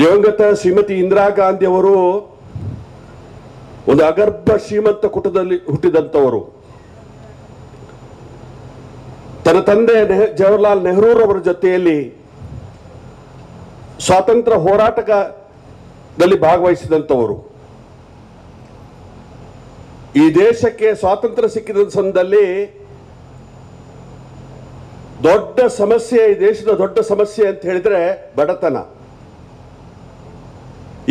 ದಿವಂಗತ ಶ್ರೀಮತಿ ಇಂದಿರಾ ಗಾಂಧಿ ಅವರು ಒಂದು ಅಗರ್ಭ ಶ್ರೀಮಂತ ಕುಟುಂಬದಲ್ಲಿ ಹುಟ್ಟಿದಂಥವರು. ತನ್ನ ತಂದೆ ಜವಾಹರ್ಲಾಲ್ ನೆಹರೂರವರ ಜೊತೆಯಲ್ಲಿ ಸ್ವಾತಂತ್ರ್ಯ ಹೋರಾಟದಲ್ಲಿ ಭಾಗವಹಿಸಿದಂಥವರು. ಈ ದೇಶಕ್ಕೆ ಸ್ವಾತಂತ್ರ್ಯ ಸಿಕ್ಕಿದ ಸಂದರ್ಭದಲ್ಲಿ ದೊಡ್ಡ ಸಮಸ್ಯೆ, ಈ ದೇಶದ ದೊಡ್ಡ ಸಮಸ್ಯೆ ಅಂತ ಹೇಳಿದ್ರೆ ಬಡತನ.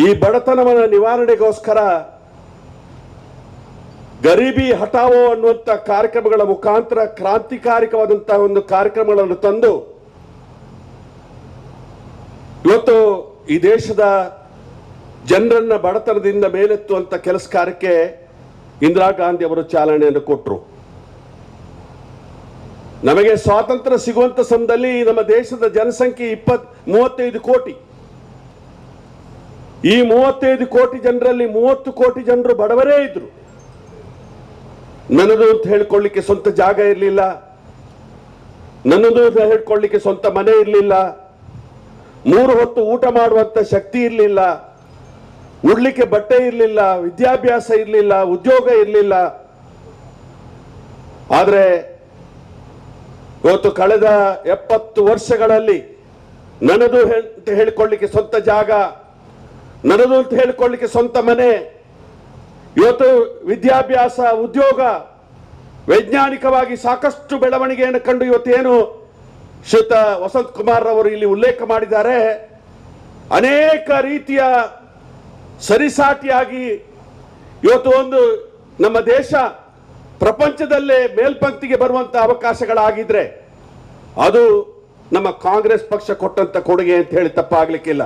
ಈ ಬಡತನವನ್ನು ನಿವಾರಣೆಗೋಸ್ಕರ ಗರೀಬಿ ಹಟಾವೋ ಅನ್ನುವಂಥ ಕಾರ್ಯಕ್ರಮಗಳ ಮುಖಾಂತರ ಕ್ರಾಂತಿಕಾರಿಕವಾದಂತಹ ಒಂದು ಕಾರ್ಯಕ್ರಮಗಳನ್ನು ತಂದು ಇವತ್ತು ಈ ದೇಶದ ಜನರನ್ನ ಬಡತನದಿಂದ ಮೇಲೆತ್ತುವಂಥ ಕೆಲಸ ಕಾರ್ಯಕ್ಕೆ ಇಂದಿರಾ ಗಾಂಧಿ ಅವರು ಚಾಲನೆಯನ್ನು ಕೊಟ್ಟರು ನಮಗೆ ಸ್ವಾತಂತ್ರ್ಯ ಸಿಗುವಂತ ಸಮಯದಲ್ಲಿ ನಮ್ಮ ದೇಶದ ಜನಸಂಖ್ಯೆ ಇಪ್ಪತ್ ಮೂವತ್ತೈದು ಕೋಟಿ. ಈ ಮೂವತ್ತೈದು ಕೋಟಿ ಜನರಲ್ಲಿ ಮೂವತ್ತು ಕೋಟಿ ಜನರು ಬಡವರೇ ಇದ್ರು. ನನ್ನದು ಅಂತ ಹೇಳ್ಕೊಳ್ಳಿಕ್ಕೆ ಸ್ವಂತ ಜಾಗ ಇರಲಿಲ್ಲ. ನನ್ನದು ಅಂತ ಹೇಳ್ಕೊಳ್ಳಿಕ್ಕೆ ಸ್ವಂತ ಮನೆ ಇರಲಿಲ್ಲ. ಮೂರು ಹೊತ್ತು ಊಟ ಮಾಡುವಂತ ಶಕ್ತಿ ಇರಲಿಲ್ಲ. ಉಡ್ಲಿಕ್ಕೆ ಬಟ್ಟೆ ಇರಲಿಲ್ಲ, ವಿದ್ಯಾಭ್ಯಾಸ ಇರಲಿಲ್ಲ, ಉದ್ಯೋಗ ಇರಲಿಲ್ಲ. ಆದರೆ ಇವತ್ತು ಕಳೆದ ಎಪ್ಪತ್ತು ವರ್ಷಗಳಲ್ಲಿ ನನ್ನದು ಅಂತ ಹೇಳ್ಕೊಳ್ಳಿಕ್ಕೆ ಸ್ವಂತ ಜಾಗ ನನ್ನದು ಅಂತ ಹೇಳಿಕೊಳ್ಳಿಕ್ಕೆ ಸ್ವಂತ ಮನೆ, ಇವತ್ತು ವಿದ್ಯಾಭ್ಯಾಸ, ಉದ್ಯೋಗ, ವೈಜ್ಞಾನಿಕವಾಗಿ ಸಾಕಷ್ಟು ಬೆಳವಣಿಗೆಯನ್ನು ಕಂಡು ಇವತ್ತೇನು ಶ್ರೀತ ವಸಂತ್ ಕುಮಾರ್ ಅವರು ಇಲ್ಲಿ ಉಲ್ಲೇಖ ಮಾಡಿದ್ದಾರೆ. ಅನೇಕ ರೀತಿಯ ಸರಿಸಾಟಿಯಾಗಿ ಇವತ್ತು ಒಂದು ನಮ್ಮ ದೇಶ ಪ್ರಪಂಚದಲ್ಲೇ ಮೇಲ್ಪಂಕ್ತಿಗೆ ಬರುವಂತ ಅವಕಾಶಗಳಾಗಿದ್ರೆ ಅದು ನಮ್ಮ ಕಾಂಗ್ರೆಸ್ ಪಕ್ಷ ಕೊಟ್ಟಂತ ಕೊಡುಗೆ ಅಂತ ಹೇಳಿ ತಪ್ಪಾಗ್ಲಿಕ್ಕಿಲ್ಲ.